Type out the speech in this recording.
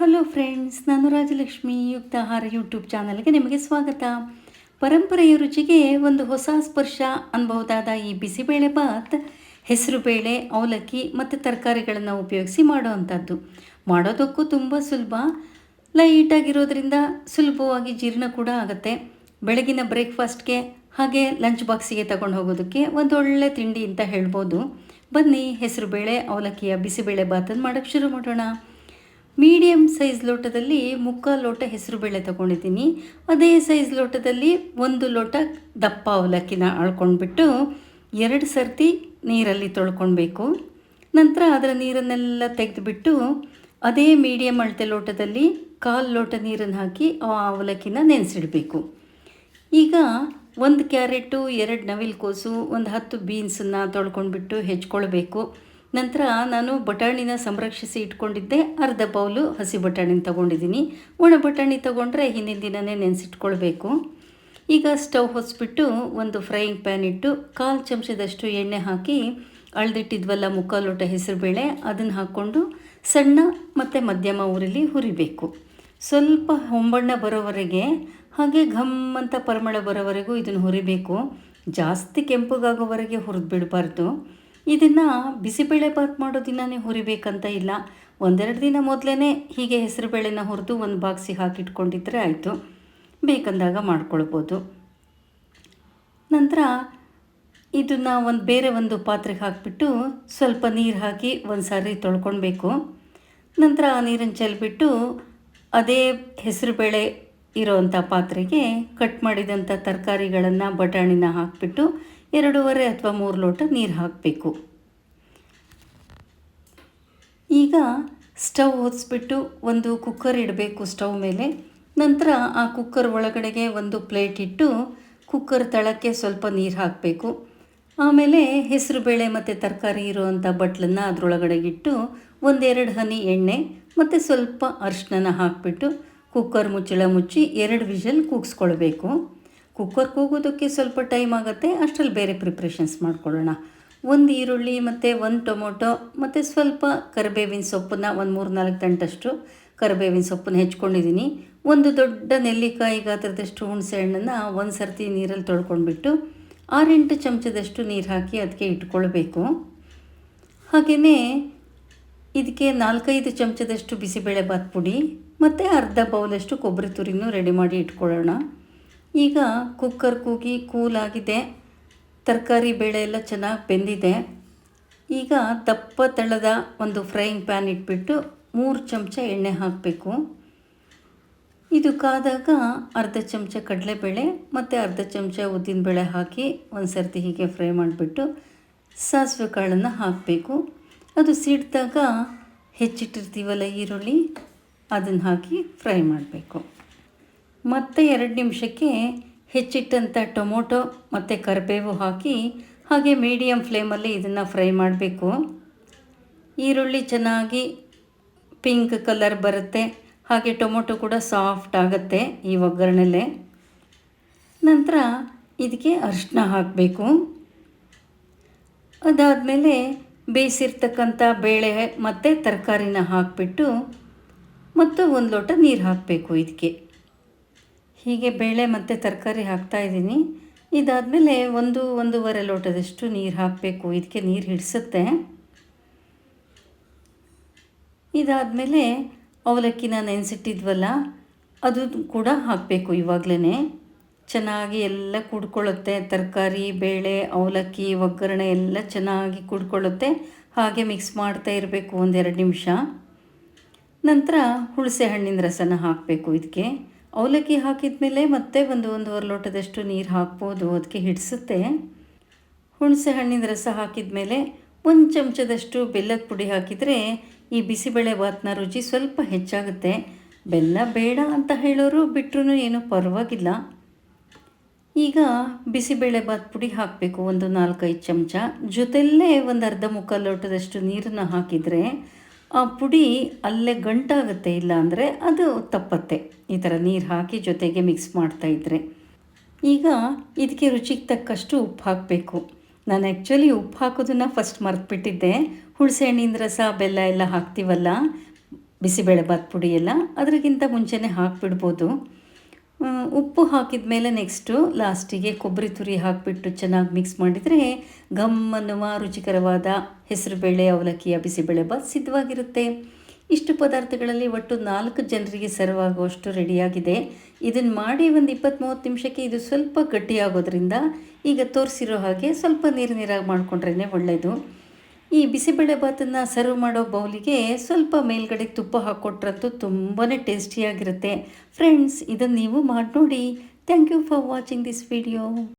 Hello friends ನಾನು ರಾಜಲಕ್ಷ್ಮಿ ಯುಕ್ತ ಆಹಾರ ಯೂಟ್ಯೂಬ್ ಚಾನಲ್ಗೆ ನಿಮಗೆ ಸ್ವಾಗತ. ಪರಂಪರೆಯ ರುಚಿಗೆ ಒಂದು ಹೊಸ ಸ್ಪರ್ಶ ಅನ್ಬಹುದಾದ ಈ ಬಿಸಿಬೇಳೆ ಬಾತ್ ಹೆಸರುಬೇಳೆ ಅವಲಕ್ಕಿ ಮತ್ತು ತರಕಾರಿಗಳನ್ನು ಉಪಯೋಗಿಸಿ ಮಾಡೋವಂಥದ್ದು ಮಾಡೋದಕ್ಕೂ ತುಂಬ ಸುಲಭ. ಲೈಟಾಗಿರೋದ್ರಿಂದ ಸುಲಭವಾಗಿ ಜೀರ್ಣ ಕೂಡ ಆಗುತ್ತೆ. ಬೆಳಗಿನ ಬ್ರೇಕ್ಫಾಸ್ಟ್ಗೆ ಹಾಗೆ ಲಂಚ್ ಬಾಕ್ಸಿಗೆ ತಗೊಂಡು ಹೋಗೋದಕ್ಕೆ ಒಂದು ಒಳ್ಳೆ ತಿಂಡಿ ಅಂತ ಹೇಳ್ಬೋದು. ಬನ್ನಿ ಹೆಸರುಬೇಳೆ ಅವಲಕ್ಕಿಯ ಬಿಸಿಬೇಳೆ ಬಾತನ್ನು ಮಾಡೋಕ್ಕೆ ಶುರು ಮಾಡೋಣ. ಮೀಡಿಯಮ್ ಸೈಜ್ ಲೋಟದಲ್ಲಿ ಮುಕ್ಕಾಲು ಲೋಟ ಹೆಸರುಬೇಳೆ ತಗೊಂಡಿದ್ದೀನಿ. ಅದೇ ಸೈಜ್ ಲೋಟದಲ್ಲಿ ಒಂದು ಲೋಟ ದಪ್ಪ ಅವಲಕ್ಕಿನ ಅಳ್ಕೊಂಡ್ಬಿಟ್ಟು ಎರಡು ಸರ್ತಿ ನೀರಲ್ಲಿ ತೊಳ್ಕೊಳ್ಬೇಕು. ನಂತರ ಅದರ ನೀರನ್ನೆಲ್ಲ ತೆಗೆದುಬಿಟ್ಟು ಅದೇ ಮೀಡಿಯಮ್ ಅಳತೆ ಲೋಟದಲ್ಲಿ ಕಾಲು ಲೋಟ ನೀರನ್ನು ಹಾಕಿ ಆ ಅವಲಕ್ಕಿನ ನೆನೆಸಿಡಬೇಕು. ಈಗ ಒಂದು ಕ್ಯಾರೆಟು, ಎರಡು ನವಿಲುಕೋಸು ಒಂದು ಹತ್ತು ಬೀನ್ಸನ್ನು ತೊಳ್ಕೊಂಡ್ಬಿಟ್ಟು ಹೆಚ್ಕೊಳ್ಬೇಕು. ನಂತರ ನಾನು ಬಟಾಣಿನ ಸಂರಕ್ಷಿಸಿ ಇಟ್ಕೊಂಡಿದ್ದೆ. ಅರ್ಧ ಬೌಲು ಹಸಿ ಬಟಾಣಿನ ತೊಗೊಂಡಿದ್ದೀನಿ. ಒಣ ಬಟಾಣಿ ತೊಗೊಂಡ್ರೆ ಹಿಂದಿನ ದಿನವೇ ನೆನೆಸಿಟ್ಕೊಳ್ಬೇಕು. ಈಗ ಸ್ಟವ್ ಹೊಸ್ಬಿಟ್ಟು ಒಂದು ಫ್ರೈಯಿಂಗ್ ಪ್ಯಾನ್ ಇಟ್ಟು ಕಾಲು ಚಮಚದಷ್ಟು ಎಣ್ಣೆ ಹಾಕಿ ಅಳ್ದಿಟ್ಟಿದ್ವಲ್ಲ ಮುಕ್ಕಾಲು ಲೋಟ ಹೆಸರುಬೇಳೆ, ಅದನ್ನು ಹಾಕ್ಕೊಂಡು ಸಣ್ಣ ಮತ್ತು ಮಧ್ಯಮ ಊರಲ್ಲಿ ಹುರಿಬೇಕು. ಸ್ವಲ್ಪ ಹೊಂಬಣ್ಣ ಬರೋವರೆಗೆ ಹಾಗೆ ಘಮ್ ಅಂತ ಪರಿಮಳ ಬರೋವರೆಗೂ ಇದನ್ನು ಹುರಿಬೇಕು. ಜಾಸ್ತಿ ಕೆಂಪಗಾಗೋವರೆಗೆ ಹುರಿದು ಬಿಡಬಾರ್ದು ಇದನ್ನು ಬಿಸಿಬೇಳೆ ಬಾತ್ ಮಾಡೋ ದಿನವೇ ಹುರಿಬೇಕಂತ ಇಲ್ಲ. ಒಂದೆರಡು ದಿನ ಮೊದಲೇ ಹೀಗೆ ಹೆಸರುಬೇಳೆನ ಹುರಿದು ಒಂದು ಬಾಕ್ಸಿಗೆ ಹಾಕಿಟ್ಕೊಂಡಿದ್ರೆ ಆಯಿತು. ಬೇಕಂದಾಗ ಮಾಡ್ಕೊಳ್ಬೋದು. ನಂತರ ಇದನ್ನು ಒಂದು ಬೇರೆ ಒಂದು ಪಾತ್ರೆಗೆ ಹಾಕಿಬಿಟ್ಟು ಸ್ವಲ್ಪ ನೀರು ಹಾಕಿ ಒಂದು ಸಾರಿ ತೊಳ್ಕೊಳ್ಬೇಕು. ನಂತರ ಆ ನೀರನ್ನು ಚೆಲ್ಬಿಟ್ಟು ಅದೇ ಹೆಸರುಬೇಳೆ ಇರೋವಂಥ ಪಾತ್ರೆಗೆ ಕಟ್ ಮಾಡಿದಂಥ ತರಕಾರಿಗಳನ್ನು ಬಟಾಣಿನ ಹಾಕಿಬಿಟ್ಟು ಎರಡೂವರೆ ಅಥವಾ ಮೂರು ಲೋಟ ನೀರು ಹಾಕಬೇಕು. ಈಗ ಸ್ಟವ್ ಹೊದಿಸ್ಬಿಟ್ಟು ಒಂದು ಕುಕ್ಕರ್ ಇಡಬೇಕು ಸ್ಟವ್ ಮೇಲೆ. ನಂತರ ಆ ಕುಕ್ಕರ್ ಒಳಗಡೆಗೆ ಒಂದು ಪ್ಲೇಟ್ ಇಟ್ಟು ಕುಕ್ಕರ್ ತಳಕ್ಕೆ ಸ್ವಲ್ಪ ನೀರು ಹಾಕಬೇಕು. ಆಮೇಲೆ ಹೆಸರುಬೇಳೆ ಮತ್ತು ತರಕಾರಿ ಇರುವಂಥ ಬಟ್ಲನ್ನು ಅದರೊಳಗಡೆಗಿಟ್ಟು ಒಂದೆರಡು ಹನಿ ಎಣ್ಣೆ ಮತ್ತು ಸ್ವಲ್ಪ ಅರಿಶಿನ ಹಾಕಿಬಿಟ್ಟು ಕುಕ್ಕರ್ ಮುಚ್ಚಳ ಮುಚ್ಚಿ ಎರಡು ವಿಷಲ್ ಕೂಗಿಸ್ಕೊಳ್ಬೇಕು. ಕುಕ್ಕರ್ ಕೂಗೋದಕ್ಕೆ ಸ್ವಲ್ಪ ಟೈಮ್ ಆಗುತ್ತೆ, ಅಷ್ಟರಲ್ಲಿ ಬೇರೆ ಪ್ರಿಪ್ರೇಷನ್ಸ್ ಮಾಡ್ಕೊಳ್ಳೋಣ. ಒಂದು ಈರುಳ್ಳಿ ಮತ್ತು ಒಂದು ಟೊಮೊಟೊ ಮತ್ತು ಸ್ವಲ್ಪ ಕರಿಬೇವಿನ ಸೊಪ್ಪನ್ನು ಒಂದು ಮೂರು ನಾಲ್ಕು ಗಂಟಷ್ಟು ಕರಿಬೇವಿನ ಸೊಪ್ಪನ್ನು ಹೆಚ್ಕೊಂಡಿದ್ದೀನಿ. ಒಂದು ದೊಡ್ಡ ನೆಲ್ಲಿಕಾಯಿ ಗಾತ್ರದಷ್ಟು ಹುಣಸೆ ಹಣ್ಣನ್ನು ಒಂದು ಸರ್ತಿ ನೀರಲ್ಲಿ ತೊಳ್ಕೊಂಡ್ಬಿಟ್ಟು ಆರೆಂಟು ಚಮಚದಷ್ಟು ನೀರು ಹಾಕಿ ಅದಕ್ಕೆ ಇಟ್ಕೊಳ್ಬೇಕು. ಹಾಗೆಯೇ ಇದಕ್ಕೆ ನಾಲ್ಕೈದು ಚಮಚದಷ್ಟು ಬಿಸಿಬೇಳೆ ಬಾತ್ ಪುಡಿ ಮತ್ತು ಅರ್ಧ ಬೌಲಷ್ಟು ಕೊಬ್ಬರಿ ತುರಿನೂ ರೆಡಿ ಮಾಡಿ ಇಟ್ಕೊಳ್ಳೋಣ. ಈಗ ಕುಕ್ಕರ್ ಕೂಗಿ ಕೂಲಾಗಿದೆ ತರಕಾರಿ ಬೇಳೆ ಎಲ್ಲ ಚೆನ್ನಾಗಿ ಬೆಂದಿದೆ. ಈಗ ದಪ್ಪ ತಳದ ಒಂದು ಫ್ರೈಯಿಂಗ್ ಪ್ಯಾನ್ ಇಟ್ಬಿಟ್ಟು ಮೂರು ಚಮಚ ಎಣ್ಣೆ ಹಾಕಬೇಕು. ಇದು ಕಾದಾಗ ಅರ್ಧ ಚಮಚ ಕಡಲೆಬೇಳೆ ಮತ್ತು ಅರ್ಧ ಚಮಚ ಉದ್ದಿನಬೇಳೆ ಹಾಕಿ ಒಂದು ಸರ್ತಿ ಹೀಗೆ ಫ್ರೈ ಮಾಡಿಬಿಟ್ಟು ಸಾಸಿವೆ ಕಾಳನ್ನು ಹಾಕಬೇಕು. ಅದು ಸಿಡ್ದಾಗ ಹೆಚ್ಚಿಟ್ಟಿರ್ತೀವಲ್ಲ ಈರುಳ್ಳಿ, ಅದನ್ನು ಹಾಕಿ ಫ್ರೈ ಮಾಡಬೇಕು. ಮತ್ತು ಎರಡು ನಿಮಿಷಕ್ಕೆ ಹೆಚ್ಚಿಟ್ಟಂಥ ಟೊಮೊಟೊ ಮತ್ತು ಕರಿಬೇವು ಹಾಕಿ ಹಾಗೆ ಮೀಡಿಯಮ್ ಫ್ಲೇಮಲ್ಲಿ ಇದನ್ನು ಫ್ರೈ ಮಾಡಬೇಕು. ಈರುಳ್ಳಿ ಚೆನ್ನಾಗಿ ಪಿಂಕ್ ಕಲರ್ ಬರುತ್ತೆ. ಹಾಗೆ ಟೊಮೊಟೊ ಕೂಡ ಸಾಫ್ಟ್ ಆಗುತ್ತೆ ಈ ಒಗ್ಗರಣೆಲೆ. ನಂತರ ಇದಕ್ಕೆ ಅರಿಶಿನ ಹಾಕಬೇಕು. ಅದಾದಮೇಲೆ ಬೇಯಿಸಿರ್ತಕ್ಕಂಥ ಬೇಳೆ ಮತ್ತು ತರಕಾರಿನ ಹಾಕಿಬಿಟ್ಟು ಮತ್ತು ಒಂದು ಲೋಟ ನೀರು ಹಾಕಬೇಕು ಇದಕ್ಕೆ ಹೀಗೆ ಬೇಳೆ ಮತ್ತು ತರಕಾರಿ ಹಾಕ್ತಾಯಿದ್ದೀನಿ ಇದಾದಮೇಲೆ ಒಂದು ಒಂದೂವರೆ ಲೋಟದಷ್ಟು ನೀರು ಹಾಕಬೇಕು. ಇದಕ್ಕೆ ನೀರು ಹಿಡಿಸುತ್ತೆ. ಇದಾದಮೇಲೆ ನಾನು ನೆನೆಸಿಟ್ಟಿದ್ವಲ್ಲ, ಅದು ಕೂಡ ಹಾಕಬೇಕು ಇವಾಗಲೇ ಚೆನ್ನಾಗಿ ಎಲ್ಲ ಕುಡ್ಕೊಳ್ಳುತ್ತೆ. ತರಕಾರಿ, ಬೇಳೆ, ಅವಲಕ್ಕಿ, ಒಗ್ಗರಣೆ ಎಲ್ಲ ಚೆನ್ನಾಗಿ ಕುಡ್ಕೊಳ್ಳುತ್ತೆ. ಹಾಗೆ ಮಿಕ್ಸ್ ಮಾಡ್ತಾ ಇರಬೇಕು ಒಂದೆರಡು ನಿಮಿಷ. ನಂತರ ಹುಳಸೆ ಹಣ್ಣಿನ ರಸನ ಹಾಕಬೇಕು ಇದಕ್ಕೆ ಅವಲಕ್ಕಿ ಹಾಕಿದ ಮೇಲೆ ಮತ್ತೆ ಒಂದು ಒಂದೂವರೆ ಲೋಟದಷ್ಟು ನೀರು ಹಾಕ್ಬೋದು ಅದಕ್ಕೆ ಹಿಡಿಸುತ್ತೆ. ಹುಣಸೆ ಹಣ್ಣಿನ ರಸ ಹಾಕಿದ ಮೇಲೆ ಒಂದು ಚಮಚದಷ್ಟು ಬೆಲ್ಲದ ಪುಡಿ ಹಾಕಿದರೆ ಈ ಬಿಸಿಬೇಳೆ ಬಾತ್ನ ರುಚಿ ಸ್ವಲ್ಪ ಹೆಚ್ಚಾಗುತ್ತೆ. ಬೆಲ್ಲ ಬೇಡ ಅಂತ ಹೇಳೋರು ಬಿಟ್ಟರೂ ಏನೂ ಪರವಾಗಿಲ್ಲ. ಈಗ ಬಿಸಿಬೇಳೆ ಬಾತ್ ಪುಡಿ ಹಾಕಬೇಕು, ಒಂದು ನಾಲ್ಕೈದು ಚಮಚ. ಜೊತೆಯಲ್ಲೇ ಒಂದು ಅರ್ಧ ಮುಕ್ಕಾಲು ಲೋಟದಷ್ಟು ನೀರನ್ನು ಹಾಕಿದರೆ ಆ ಪುಡಿ ಅಲ್ಲೇ ಗಂಟಾಗುತ್ತೆ, ಇಲ್ಲ ಅಂದರೆ ಅದು ತಪ್ಪತ್ತೆ. ಈ ಥರ ನೀರು ಹಾಕಿ ಜೊತೆಗೆ ಮಿಕ್ಸ್ ಮಾಡ್ತಾಯಿದ್ರೆ ಈಗ ಇದಕ್ಕೆ ರುಚಿಗೆ ತಕ್ಕಷ್ಟು ಉಪ್ಪು ಹಾಕಬೇಕು. ನಾನು ಆ್ಯಕ್ಚುಲಿ ಉಪ್ಪು ಹಾಕೋದನ್ನು ಫಸ್ಟ್ ಮರೆತುಬಿಟ್ಟಿದ್ದೆ. ಹುಳಸೆ ಹಣ್ಣಿನ ರಸ, ಬೆಲ್ಲ ಎಲ್ಲ ಹಾಕ್ತೀವಲ್ಲ, ಬಿಸಿಬೇಳೆಬಾತ್ ಪುಡಿ ಎಲ್ಲ ಅದಕ್ಕಿಂತ ಮುಂಚೆನೇ ಹಾಕಿಬಿಡ್ಬೋದು. ಉಪ್ಪು ಹಾಕಿದ ಮೇಲೆ ನೆಕ್ಸ್ಟು ಲಾಸ್ಟಿಗೆ ಕೊಬ್ಬರಿ ತುರಿ ಹಾಕಿಬಿಟ್ಟು ಚೆನ್ನಾಗಿ ಮಿಕ್ಸ್ ಮಾಡಿದರೆ ಘಮ್ ಅನ್ನುವ ರುಚಿಕರವಾದ ಹೆಸರುಬೇಳೆ ಅವಲಕ್ಕಿಯ ಬಿಸಿಬೇಳೆಬಾತ್ ಸಿದ್ಧವಾಗಿರುತ್ತೆ. ಇಷ್ಟು ಪದಾರ್ಥಗಳಲ್ಲಿ ಒಟ್ಟು ನಾಲ್ಕು ಜನರಿಗೆ ಸರ್ವ್ ಆಗುವಷ್ಟು ರೆಡಿಯಾಗಿದೆ ಇದನ್ನು ಮಾಡಿ ಒಂದು ಇಪ್ಪತ್ತು ಮೂವತ್ತು ನಿಮಿಷಕ್ಕೆ ಇದು ಸ್ವಲ್ಪ ಗಟ್ಟಿಯಾಗೋದ್ರಿಂದ ಈಗ ತೋರಿಸಿರೋ ಹಾಗೆ ಸ್ವಲ್ಪ ನೀರು ನೀರಾಗಿ ಮಾಡಿಕೊಂಡ್ರೇ ಒಳ್ಳೆಯದು ಈ ಬಿಸಿಬೇಳೆಬಾತನ್ನು ಸರ್ವ್ ಮಾಡೋ ಬೌಲಿಗೆ ಸ್ವಲ್ಪ ಮೇಲ್ಗಡೆ ತುಪ್ಪ ಹಾಕ್ಕೊಟ್ರಂತೂ ತುಂಬಾ ಟೇಸ್ಟಿಯಾಗಿರುತ್ತೆ. ಫ್ರೆಂಡ್ಸ್ ಇದನ್ನು ನೀವು ಮಾಡಿ ನೋಡಿ thank you for watching this video